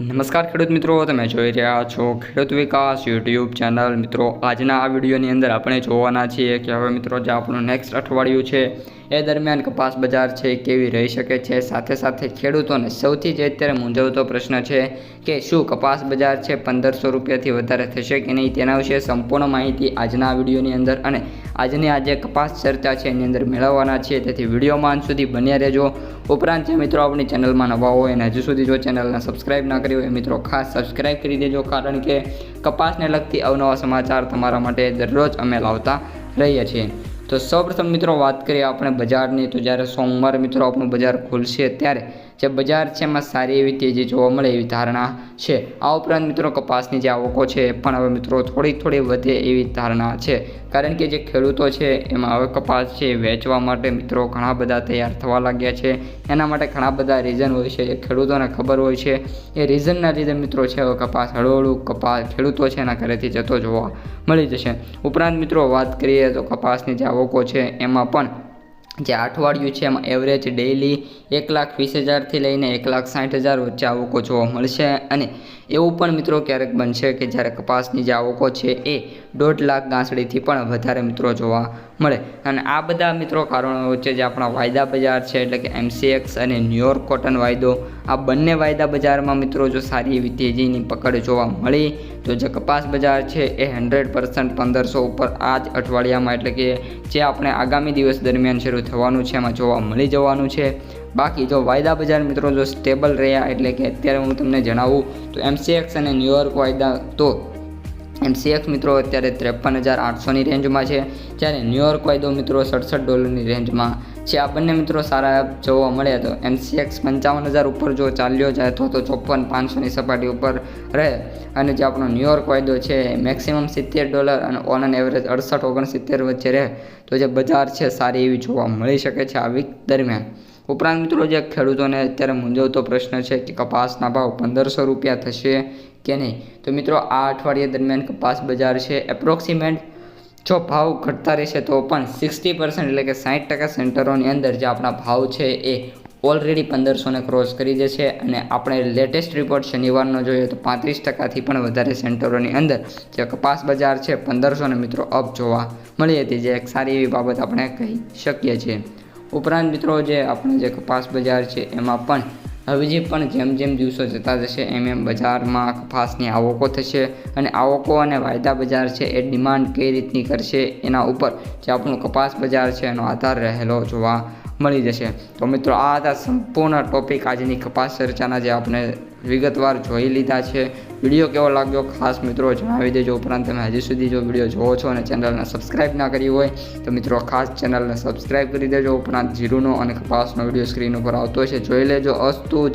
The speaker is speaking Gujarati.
નમસ્કાર ખેડૂત મિત્રો, તમે જોઈ રહ્યા છો ખેડૂત વિકાસ યુટ્યુબ ચેનલ. મિત્રો, આજના આ વિડીયોની અંદર આપણે જોવાના છીએ કે હવે મિત્રો જે આપણું નેક્સ્ટ અઠવાડિયું છે એ દરમિયાન કપાસ બજાર છે કેવી રહી શકે છે? સાથે સાથે ખેડૂતોને સૌથી જે અત્યારે મૂંઝવતો પ્રશ્ન છે કે શું કપાસ બજાર છે પંદરસો રૂપિયાથી વધારે થશે કે નહીં? તેના વિશે સંપૂર્ણ માહિતી આજના વિડીયોની અંદર અને આજની આ જે કપાસ ચર્ચા છે એની અંદર મેળવવાના છીએ. તેથી વિડીયોમાં અંત સુધી બન્યા રહેજો. ઉપરાંત જે મિત્રો આપણી ચેનલમાં નવા હોય અને હજુ સુધી જો ચેનલને સબસ્ક્રાઈબ ના કરી હોય મિત્રો ખાસ સબસ્ક્રાઈબ કરી દેજો. કારણ કે કપાસને લગતી અવનવા સમાચાર તમારા માટે દરરોજ અમે લાવતા રહીએ છીએ. તો સૌપ્રથમ મિત્રો વાત કરીએ આપણે બજારની. તો જ્યારે સોમવારે મિત્રો આપણું બજાર ખુલશે ત્યારે જે બજાર છે એમાં સારી એવી તેજી જોવા મળે એવી ધારણા છે. આ ઉપરાંત મિત્રો કપાસની જે આવકો છે પણ હવે મિત્રો થોડી થોડી વધે એવી ધારણા છે. કારણ કે જે ખેડૂતો છે એમાં હવે કપાસ છે વેચવા માટે મિત્રો ઘણા બધા તૈયાર થવા લાગ્યા છે. એના માટે ઘણા બધા રીઝન હોય છે. એ ખેડૂતોને ખબર હોય છે. એ રીઝનના લીધે મિત્રો છે હવે કપાસ હળવળું કપાસ ખેડૂતો છે એના ઘરેથી જતો જોવા મળી જશે. ઉપરાંત મિત્રો વાત કરીએ તો કપાસની જે આવકો છે એમાં પણ જે અઠવાડિયું છે એમાં એવરેજ ડેઇલી એક લાખ વીસ હજારથી લઈને એક લાખ સાઠ હજાર વચ્ચે આવકો જોવા મળશે. અને એવું પણ મિત્રો ક્યારેક બનશે કે જ્યારે કપાસની જે આવકો છે એ દોઢ લાખ ગાંસડીથી પણ વધારે મિત્રો જોવા મળે. અને આ બધા મિત્રો કારણો વચ્ચે જે આપણા વાયદા બજાર છે, એટલે કે એમસીએક્સ અને ન્યુયોર્ક કોટન વાયદો, આ બંને વાયદા બજારમાં મિત્રો જો સારી એવી તેજીની પકડ જોવા મળી, તો જે કપાસ બજાર છે એ હંડ્રેડ પર્સન્ટ પંદરસો ઉપર આ જ અઠવાડિયામાં, એટલે કે જે આપણે આગામી દિવસ દરમિયાન શરૂ થવાનું છે, એમાં જોવા મળી જવાનું છે. બાકી જો વાયદા બજાર મિત્રો જો સ્ટેબલ રહ્યા, એટલે કે અત્યારે હું તમને જણાવું, તો એમસીએક્સ અને ન્યુયોર્ક વાયદા તો એમસીએક્સ મિત્રો અત્યારે ત્રેપન હજાર આઠસોની રેન્જમાં છે, જ્યારે ન્યુયોર્ક વાયદો મિત્રો સડસઠ ડોલરની રેન્જમાં છે. આ બંને મિત્રો સારા જોવા મળ્યા તો એમસીએક્સ પંચાવન હજાર ઉપર જો ચાલ્યો જાય તો તો ચોપન પાંચસોની સપાટી ઉપર રહે. અને જે આપણો ન્યુયોર્ક વાયદો છે, મેક્સિમમ સિત્તેર ડોલર અને ઓન એન એવરેજ અડસઠ ઓગણસિત્તેર વચ્ચે રહે. તો જે બજાર છે, સારી એવી જોવા મળી શકે છે આ વીક દરમિયાન. ઉપરાંત મિત્રો જે ખેડૂતોને અત્યારે મૂંઝવતો પ્રશ્ન છે કે કપાસના ભાવ પંદરસો રૂપિયા થશે કે નહીં? તો મિત્રો, આ અઠવાડિયા દરમિયાન કપાસ બજાર છે. એપ્રોક્સિમેટ જો ભાવ ઘટતા રહેશે, તો પણ સિક્સટી પર્સન્ટ એટલે કે સાઠ ટકા સેન્ટરોની અંદર જે આપણા ભાવ છે એ ઓલરેડી પંદરસોને ક્રોસ કરી જશે અને આપણે લેટેસ્ટ રિપોર્ટ શનિવારનો જોઈએ તો પાંત્રીસ ટકાથી પણ વધારે સેન્ટરોની અંદર જે કપાસ બજાર છે, પંદરસોને મિત્રો અપ જોવા મળી હતી. જે એક સારી એવી બાબત આપણે કહી શકીએ છીએ. ઉપરાંત મિત્રો, જે આપણે જે કપાસ બજાર છે, એમાં પણ હવેજી પણ જેમ જેમ દિવસો જતા જશે, એમ એમ બજારમાં કપાસની આવકો થશે અને આવકો અને વાયદા બજાર છે એ ડિમાન્ડ કઈ રીતની કરશે એના ઉપર જે આપણું કપાસ બજાર છે એનો આધાર રહેલો જોવા મળી જશે. તો મિત્રો, આ હતા સંપૂર્ણ ટોપિક આજની કપાસ ચર્ચાના જે આપણે વિગતવાર જોઈ લીધા છે. વીડિયો કેવો લાગ્યો? ખાસ મિત્રો, જણાવી દેજો. ઉપરાંત તમે હજી સુધી જો વીડિયો જોવો છો અને ચેનલને સબસ્ક્રાઇબ ના કરી હોય, તો મિત્રો ખાસ ચેનલને સબસ્ક્રાઇબ કરી દેજો. ઉપરાંત જીરુનો અને કપાસનો વીડિયો સ્ક્રીન ઉપર આવતો છે જોઈ લેજો. અસ્તુ